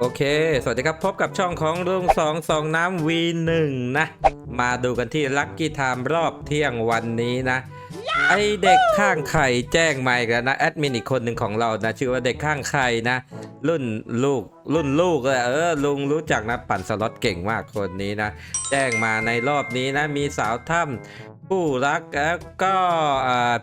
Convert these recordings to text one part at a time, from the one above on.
โอเค สวัสดีครับพบกับช่องของลุงสองสองน้ำ V1 นะ มาดูกันที่ลัคกี้ไทม์รอบเที่ยงวันนี้นะ ไอเด็กข้างไข่แจ้งมาอีกแล้วนะ แอดมินอีกคนหนึ่งของเรานะ ชื่อว่าเด็กข้างไข่นะ รุ่นลูก รุ่นลูกเลยเออ ลุงรู้จักนะ ปั่นสล็อตเก่งมากคนนี้นะ แจ้งมาในรอบนี้นะ มีสาวถ้ำ ผู้รักแล้วก็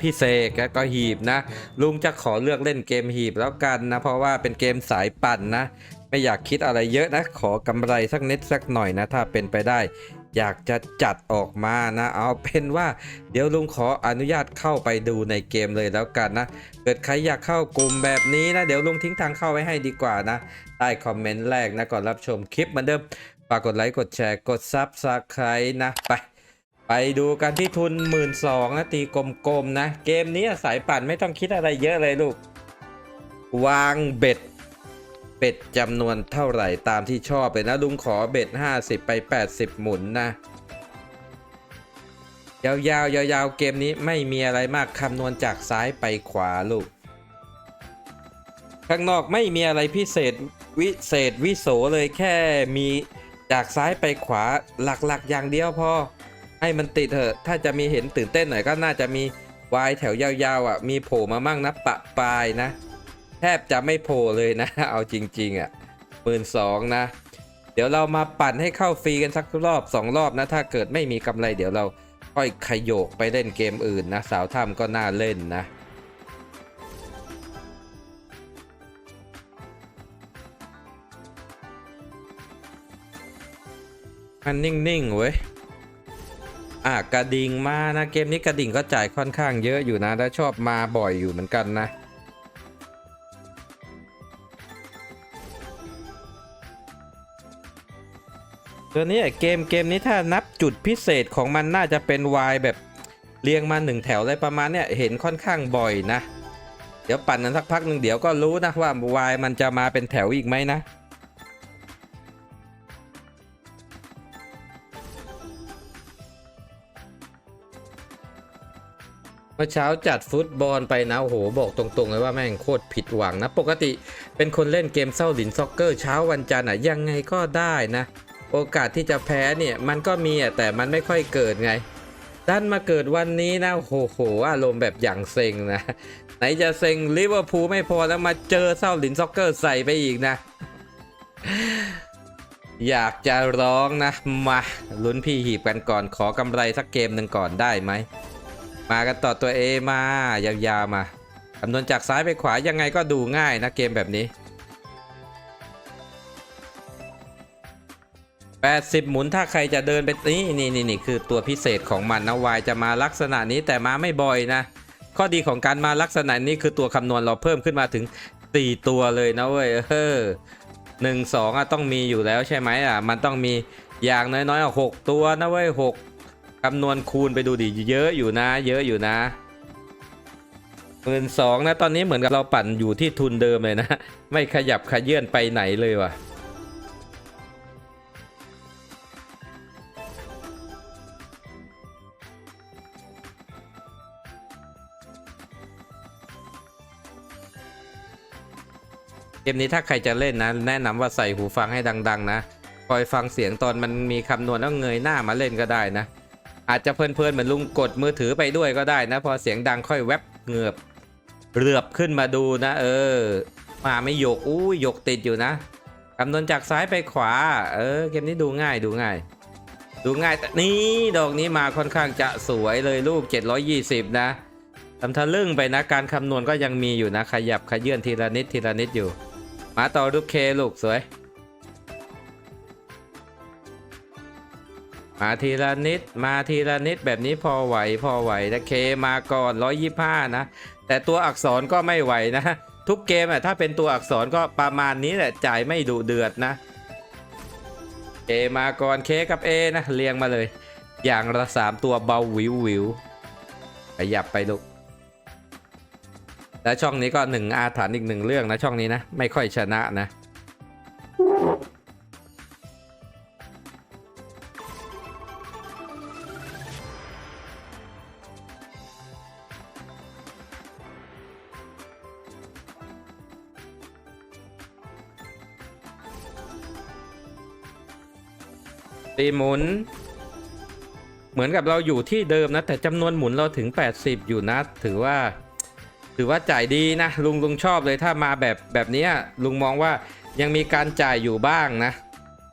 พี่เสกแล้วก็หีบนะ ลุงจะขอเลือกเล่นเกมหีบแล้วกันนะ เพราะว่าเป็นเกมสายปั่นนะ ไม่อยากคิดอะไรเยอะนะ ขอกำไรสักนิดสักหน่อยนะ ถ้าเป็นไปได้ อยากจะจัดออกมานะ เอาเป็นว่า เดี๋ยวลุงขออนุญาตเข้าไปดูในเกมเลยแล้วกันนะเกิดใครอยากเข้ากลุ่มแบบนี้นะ เดี๋ยวลุงทิ้งทางเข้าไว้ให้ดีกว่านะใต้คอมเมนต์แรกนะก่อนรับชมคลิปเหมือนเดิมฝากกดไลค์กดแชร์กดซับสไครต์นะไป ไปดูกันที่ทุน 1 2ื่นนะตีกลมๆนะ เกมนี้สายปั่นไม่ต้องคิดอะไรเยอะเลยลูก วางเบ็ด เบ็ดจำนวนเท่าไหร่ตามที่ชอบเลยนะ ลุงขอเบ็ด 50 ไป 80 หมุนนะ ยาวๆยาวๆเกมนี้ไม่มีอะไรมากคำนวณจากซ้ายไปขวาลูก ข้างนอกไม่มีอะไรพิเศษวิเศษวิโสเลยแค่มีจากซ้ายไปขวาหลักๆอย่างเดียวพอ ให้มันติดเถอะถ้าจะมีเห็นตื่นเต้นหน่อยก็น่าจะมีวายแถวยาวๆอะมีโผล่มามั่งนะปะปลายนะ แทบจะไม่โผล่เลยนะ เอาจริง ๆ อะหมื่นสองนะ เดี๋ยวเรามาปั่นให้เข้าฟรีกันสักรอบสองรอบนะ ถ้าเกิดไม่มีกำไรเดี๋ยวเราค่อยขยโยกไปเล่นเกมอื่นนะ สาวถ้ำก็น่าเล่นนะมันนิ่งๆเว้ย อะกระดิ่งมานะเกมนี้กระดิ่งก็จ่ายค่อนข้างเยอะอยู่นะ และชอบมาบ่อยอยู่เหมือนกันนะ ตัวนี้เกมเกมนี้ถ้านับจุดพิเศษของมันน่าจะเป็นวายแบบเรียงมาหนึ่งแถวอะไรประมาณเนี้ยเห็นค่อนข้างบ่อยนะ เดี๋ยวปั่นกันสักพักหนึ่งเดี๋ยวก็รู้นะว่าวายมันจะมาเป็นแถวอีกไหมนะ เมื่อเช้าจัดฟุตบอลไปนะโอ้โหบอกตรงๆเลยว่าแม่งโคตรผิดหวังนะ ปกติเป็นคนเล่นเกมเศร้าหลินซ็อกเกอร์เช้าวันจันทร์อะยังไงก็ได้นะ โอกาสที่จะแพ้เนี่ยมันก็มีอะแต่มันไม่ค่อยเกิดไงดันมาเกิดวันนี้นะโอ้โหอารมณ์แบบอย่างเซ็งนะ ไหนจะเซ็งลิเวอร์พูลไม่พอแล้วมาเจอเศร้าหลินซ็อกเกอร์ใส่ไปอีกนะ อยากจะร้องนะมาลุ้นพี่หีบกันก่อนขอกำไรสักเกมหนึ่งก่อนได้ไหม มากันต่อตัว A มายาวๆมาคำนวณจากซ้ายไปขวายังไงก็ดูง่ายนะเกมแบบนี้ 80 หมุนถ้าใครจะเดินไปนี่นี่นี่นี่คือตัวพิเศษของมันนะวายจะมาลักษณะนี้แต่มาไม่บ่อยนะ ข้อดีของการมาลักษณะนี้คือตัวคำนวณเราเพิ่มขึ้นมาถึง 4 ตัวเลยนะเว้ยเออหนึ่งสองอะต้องมีอยู่แล้วใช่ไหมอะมันต้องมีอย่างน้อยๆอะหกตัวนะเว้ยหก คำนวณคูณไปดูดิเยอะอยู่นะ เยอะอยู่นะหมื่นสองนะตอนนี้เหมือนกับเราปั่นอยู่ที่ทุนเดิมเลยนะ ไม่ขยับขยื่นไปไหนเลยว่ะเกมนี้ถ้าใครจะเล่นนะ แนะนำว่าใส่หูฟังให้ดัง ๆ นะ คอยฟังเสียงตอนมันมีคำนวณแล้วเงยหน้ามาเล่นก็ได้นะ อาจจะเพลินๆเหมือนลุงกดมือถือไปด้วยก็ได้นะ พอเสียงดังค่อยแวบเงือบเรือบขึ้นมาดูนะ เออ มาไม่หยกอู้ยหยกติดอยู่นะคำนวณจากซ้ายไปขวา เออเกมนี้ดูง่ายดูง่าย ดูง่ายแต่นี่ดอกนี้มาค่อนข้างจะสวยเลยลูก 720 นะทำทะลึ่งไปนะ การคำนวณก็ยังมีอยู่นะ ขยับขยื่นทีละนิดทีละนิดอยู่ มาต่อลูกเคลูกสวย มาทีละนิด มาทีละนิดแบบนี้พอไหวพอไหวนะเคมาก่อน 125 นะ แต่ตัวอักษรก็ไม่ไหวนะ ทุกเกมอะถ้าเป็นตัวอักษรก็ประมาณนี้แหละจ่ายไม่ดุเดือดนะเคมาก่อนเคกับเอนะเรียงมาเลย อย่างละสามตัวเบาวิววิวขยับไปลูกและช่องนี้ก็หนึ่งอาถรรพ์อีกหนึ่งเรื่องนะช่องนี้นะ ไม่ค่อยชนะนะ ตีหมุน เหมือนกับเราอยู่ที่เดิมนะ แต่จำนวนหมุนเราถึง 80 อยู่นะ ถือว่า ถือว่าจ่ายดีนะ ลุงลุงชอบเลยถ้ามาแบบแบบนี้ลุงมองว่ายังมีการจ่ายอยู่บ้างนะ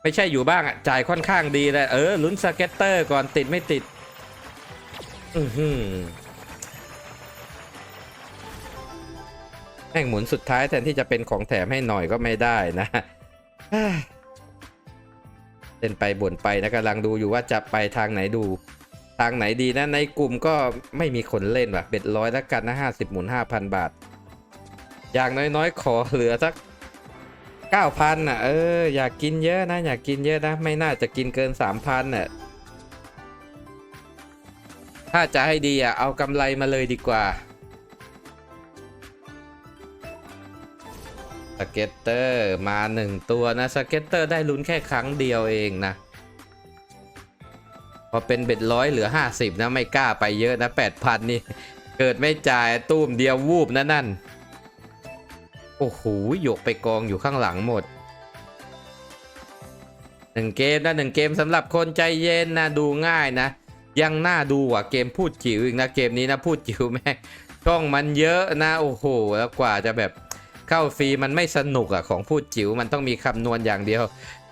ไม่ใช่อยู่บ้างอะจ่ายค่อนข้างดีเลยเออลุ้นสเก็ตเตอร์ก่อนติดไม่ติด อือหือแม่งหมุนสุดท้ายแทนที่จะเป็นของแถมให้หน่อยก็ไม่ได้นะ เล่นไปบ่นไปนะกำลังดูอยู่ว่าจะไปทางไหนดู ทางไหนดีนะในกลุ่มก็ไม่มีคนเล่นว่ะเบ็ดร้อยแล้วกันนะห้าสิบหมุนห้าพันบาท อย่างน้อยๆ ขอเหลือสักเก้าพันอะเอออยากกินเยอะนะ อยากกินเยอะนะ ไม่น่าจะกินเกินสามพันอะถ้าจะให้ดีอะเอากำไรมาเลยดีกว่า เก็ตเตอร์มาหนึ่งตัวนะสเก็ตเตอร์ได้ลุ้นแค่ครั้งเดียวเองนะพอเป็นเบ็ดร้อยเหลือ 50 นะ ไม่กล้าไปเยอะนะ 8,000 นี่ เกิดไม่จ่ายตู้มเดียววูบนะนั่น โอ้โหหยกไปกองอยู่ข้างหลังหมดหนึ่งเกมนะหนึ่งเกมสำหรับคนใจเย็นนะดูง่ายนะ ยังน่าดูกว่าเกมพูดจิ๋วอีกนะ เกมนี้นะพูดจิ๋วแม่ช่องมันเยอะนะ โอ้โห แล้วกว่าจะแบบ เข้าฟรีมันไม่สนุกอะของพูดจิ๋วมันต้องมีคำนวณอย่างเดียว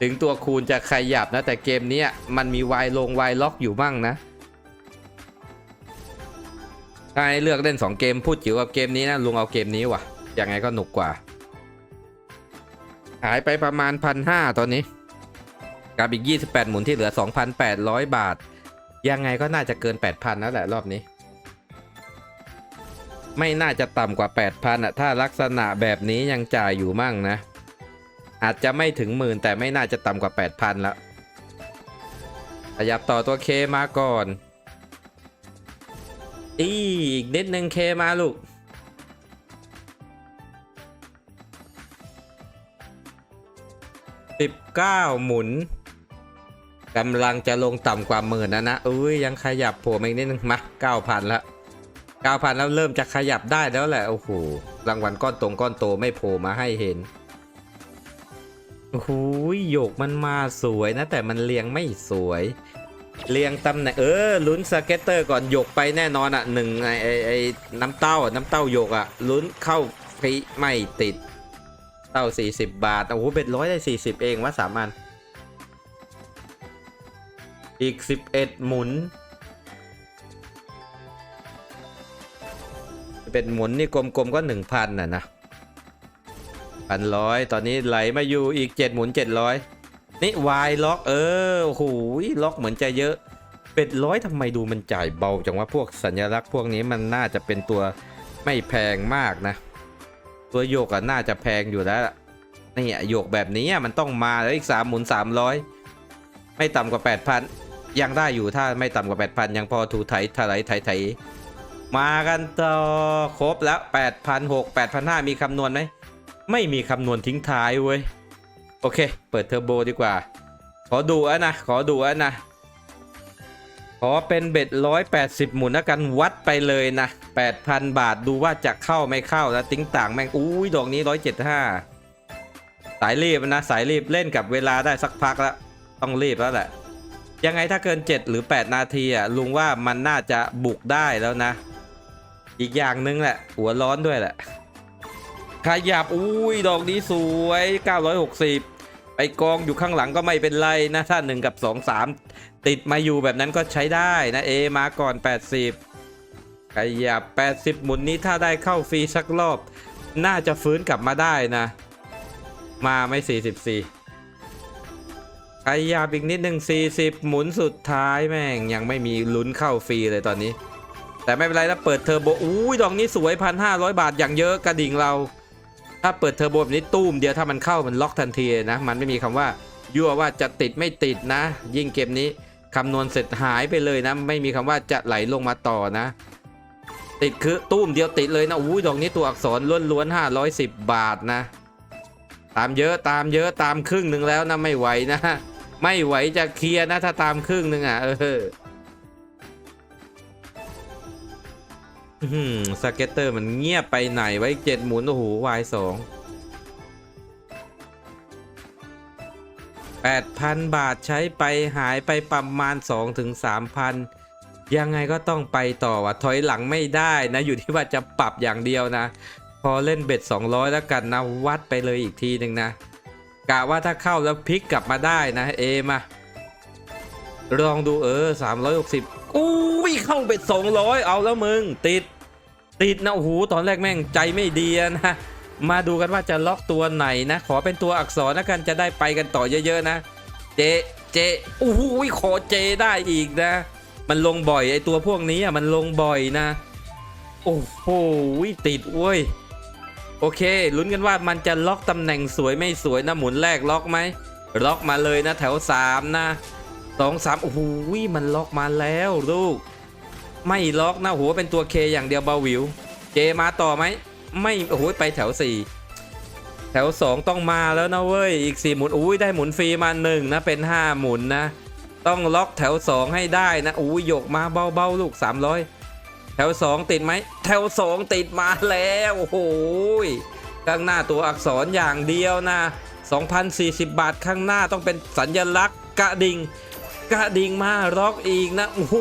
ถึงตัวคูณจะขยับนะ แต่เกมนี้มันมีวายลงวายล็อกอยู่บ้างนะถ้าให้เลือกเล่น 2 เกมพูดจิ๋วกับเกมนี้นะลุงเอาเกมนี้ว่ะยังไงก็หนุกกว่า หายไปประมาณพันห้าตอนนี้กับอีก 28 หมุนที่เหลือ 2,800 บาท ยังไงก็น่าจะเกิน 8,000 แล้วแหละรอบนี้ ไม่น่าจะต่ำกว่า 8,000อะถ้าลักษณะแบบนี้ยังจ่ายอยู่มั่งนะ อาจจะไม่ถึงหมื่นแต่ไม่น่าจะต่ำกว่า 8,000แล้วขยับต่อตัวเคมาก่อนอีกนิดนึงเคมาลูก19หมุนกำลังจะลงต่ำกว่าหมื่นนะนะอุ้ยยังขยับผล่มาอีกนิดนึงมา9,000ละ 9,000แล้วเริ่มจะขยับได้แล้วแหละ โอ้โห รางวัลก้อนตรงก้อนโตไม่โผล่มาให้เห็น โอ้โหโยกมันมาสวยนะ แต่มันเรียงไม่สวย เรียงตำแหน่งเออลุ้นสเก็ตเตอร์ก่อนโยกไปแน่นอนอะหนึ่งไอไอไอน้ำเต้าอะน้ำเต้าโยกอะลุ้นเข้าพีไม่ติด เต้า 40 บาท โอ้โหเบ็ดร้อยได้ 40 เองว่าสามัญอีก 11 หมุน เป็นหมุนนี่กลมๆก็1,000น่ะนะพันร้อยตอนนี้ไหลมาอยู่อีก7หมุน700นี่วายล็อกเออโอ้โหล็อกเหมือนจะเยอะเป็ดร้อยทำไมดูมันจ่ายเบาจังว่าพวกสัญลักษณ์พวกนี้มันน่าจะเป็นตัวไม่แพงมากนะ ตัวโยกอะน่าจะแพงอยู่แล้วนี่อะโยกแบบนี้มันต้องมาแล้วอีกสามหมุนสามร้อยไม่ต่ำกว่าแปดพันยังได้อยู่ถ้าไม่ต่ำกว่าแปดพันยังพอถูไถถลายไถไถ มากันต่อครบแล้วแปดพันหกแปดพันห้ามีคำนวณไหม ไม่มีคำนวณทิ้งท้ายเว้ย โอเค เปิดเทอร์โบดีกว่า ขอดูอะนะ ขอดูอะนะ ขอเป็นเบ็ดร้อยแปดสิบหมุนแล้วกันวัดไปเลยนะแปดพันบาทดูว่าจะเข้าไม่เข้าแล้วติ้งต่างแม่ง อุ้ยดอกนี้ร้อยเจ็ดห้าสายรีบนะ สายรีบเล่นกับเวลาได้สักพักแล้ว ต้องรีบแล้วแหละยังไงถ้าเกิน 7 หรือ 8 นาทีอะลุงว่ามันน่าจะบุกได้แล้วนะ อีกอย่างนึงแหละ หัวร้อนด้วยแหละ ขยับ อุ้ย ดอกนี้สวย 960 ไปกองอยู่ข้างหลังก็ไม่เป็นไรนะถ้า1กับ 2 3 ติดมาอยู่แบบนั้นก็ใช้ได้นะเอมาก่อน 80 ขยับ 80 หมุนนี้ถ้าได้เข้าฟรีสักรอบ น่าจะฟื้นกลับมาได้นะ มาไม่ 44ขยับอีกนิดหนึ่ง40 หมุนสุดท้ายแม่งยังไม่มีลุ้นเข้าฟรีเลยตอนนี้ แต่ไม่เป็นไรนะเปิดเทอร์โบอุ้ยดอกนี้สวยพันห้าร้อยบาทอย่างเยอะกระดิ่งเรา ถ้าเปิดเทอร์โบแบบนี้ตู้มเดียวถ้ามันเข้ามันล็อกทันทีนะ มันไม่มีคำว่ายั่วว่าจะติดไม่ติดนะ ยิ่งเกมนี้คำนวณเสร็จหายไปเลยนะ ไม่มีคำว่าจะไหลลงมาต่อนะ ติดคือตู้มเดียวติดเลยนะอุ้ยดอกนี้ตัวอักษรล้วนๆ510บาทนะ ตามเยอะตามเยอะตามครึ่งหนึ่งแล้วนะไม่ไหวนะ ไม่ไหวจะเคลียร์นะถ้าตามครึ่งหนึ่งอะเออ อืมสเก็ตเตอร์มันเงียบไปไหนไว้เจ็ดหมุนโอ้โหวายสอง8,000บาทใช้ไปหายไปประมาณ2-3,000ยังไงก็ต้องไปต่อว่ะถอยหลังไม่ได้นะอยู่ที่ว่าจะปรับอย่างเดียวนะ พอเล่นเบ็ด 200 แล้วกันนะวัดไปเลยอีกทีหนึ่งนะกะว่าถ้าเข้าแล้วพลิกกลับมาได้นะเอมาลองดูเออ 360 อุ้ยเข้าเบ็ด200เอาแล้วมึง ติด ติดนะโอ้โหตอนแรกแม่งใจไม่ดีนะมาดูกันว่าจะล็อกตัวไหนนะ ขอเป็นตัวอักษรนะกันจะได้ไปกันต่อเยอะๆนะ เจเจโอ้โหขอเจได้อีกนะ มันลงบ่อยไอตัวพวกนี้อะมันลงบ่อยนะ โอ้โหติดเว้ยโอเคลุ้นกันว่ามันจะล็อกตำแหน่งสวยไม่สวยนะหมุนแรกล็อกไหมล็อกมาเลยนะแถว 3 นะ สองสามโอ้โหมันล็อกมาแล้วลูก ไม่ล็อกนะโหเป็นตัวเคอย่างเดียวเบาวิวเจมาต่อไหมไม่โอ้โหไปแถว4แถว2ต้องมาแล้วนะเว้ยอีก4หมุนอุ้ยได้หมุนฟรีมา1นะเป็น5หมุนนะต้องล็อกแถว2ให้ได้นะอุ้ยหยกมาเบาๆลูก300แถว2ติดไหมแถว2ติดมาแล้วโอ้โหข้างหน้าตัวอักษรอย่างเดียวนะ2,040 บาทข้างหน้าต้องเป็นสัญลักษณ์กระดิ่ง กระดิ่งมาล็อกอีกนะโอ้โห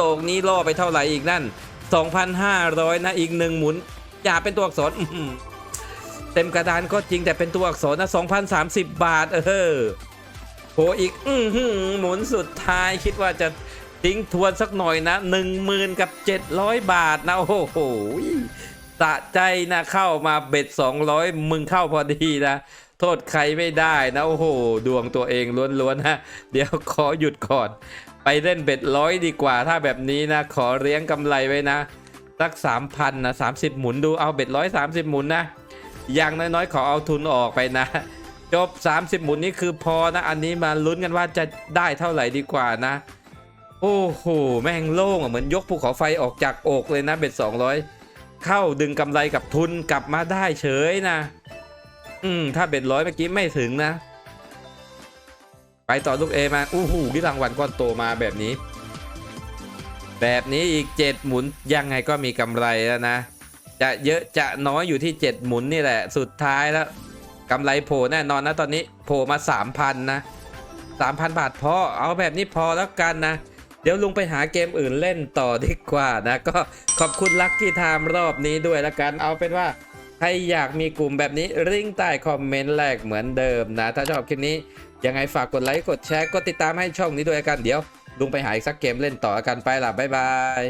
ดอกนี้ล่อไปเท่าไหร่อีกนั่น 2,500 นะอีกหนึ่งหมุน อย่าเป็นตัวอักษรเต็มกระดานก็จริงแต่เป็นตัวอักษรนะ2,030 บาท เออโหอีก อือหือหมุนสุดท้ายคิดว่าจะทิ้งทวนสักหน่อยนะ 10,000 กับ 700 บาทนะ โอ้โห สะใจนะเข้ามาเบ็ด 200 มึงเข้าพอดีนะ โทษใครไม่ได้นะโอ้โห ดวงตัวเองล้วนๆนะเดี๋ยวขอหยุดก่อน ไปเล่นเบ็ดร้อยดีกว่า ถ้าแบบนี้นะ ขอเลี้ยงกำไรไว้นะสัก3,000นะ30 หมุนดูเอาเบ็ดร้อยสามสิบหมุนนะอย่างน้อยๆขอเอาทุนออกไปนะ จบ 30 หมุนนี่คือพอนะ อันนี้มาลุ้นกันว่าจะได้เท่าไหร่ดีกว่านะ โอ้โหแม่งโล่งอะเหมือนยกภูเขาไฟออกจากอกเลยนะเบ็ด200 เข้าดึงกำไรกับทุนกลับมาได้เฉยนะ อืม ถ้าเบ็ดร้อยเมื่อกี้ไม่ถึงนะ ไปต่อลูกเอมาอู้หูที่รางวัลก้อนโตมาแบบนี้ แบบนี้อีก7หมุนยังไงก็มีกำไรแล้วนะจะเยอะจะน้อยอยู่ที่ 7 หมุนนี่แหละ สุดท้ายแล้วกำไรโผล่แน่นอนนะตอนนี้โผล่มา 3,000 นะ 3,000 บาทพอเอาแบบนี้พอแล้วกันนะ เดี๋ยวลุงไปหาเกมอื่นเล่นต่อดีกว่านะ ก็ขอบคุณลัคกี้ไทม์รอบนี้ด้วยละกันเอาเป็นว่าใครอยากมีกลุ่มแบบนี้ริงใต้คอมเมนต์แรกเหมือนเดิมนะ ถ้าชอบคลิปนี้ ยังไงฝากกดไลค์กดแชร์กดติดตามให้ช่องนี้ด้วยกันเดี๋ยวลุงไปหาอีกสักเกมเล่นต่อกันไปล่ะ บ๊ายบาย